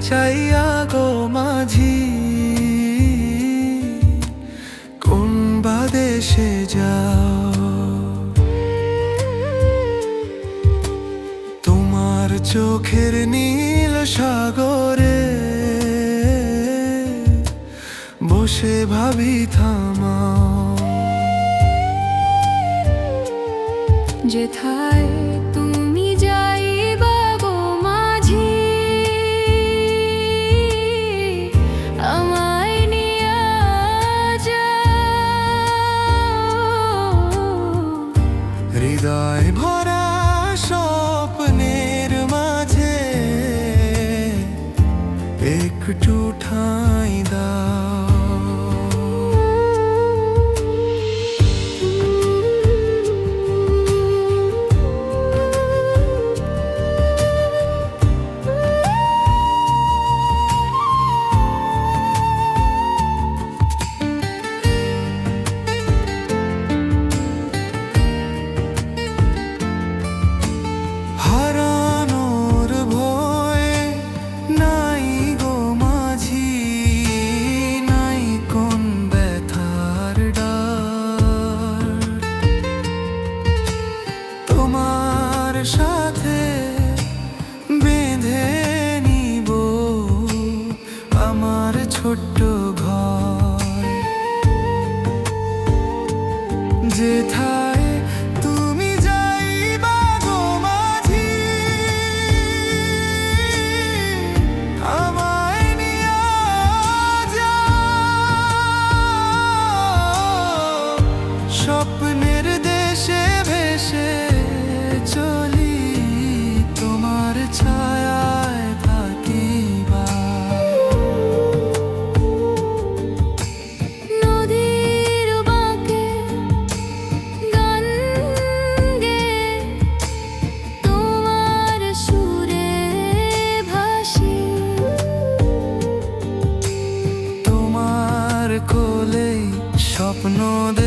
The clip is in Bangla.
চাইয়া গো মাঝি। কোন বা দেশে যাও? তোমার চোখের নীল সাগরে বসে ভাবি থামাও। যেথায় একটু ঠাঁই হারানোর সাথে বেঁধে নিব আমার ছোট্ট ঘর। যেথায় তুমি যাইবা গো মাঝি, আমায় নিয়া যাও। স্বপ্নের দেশে ভেসে চলি স্বপ্ন দে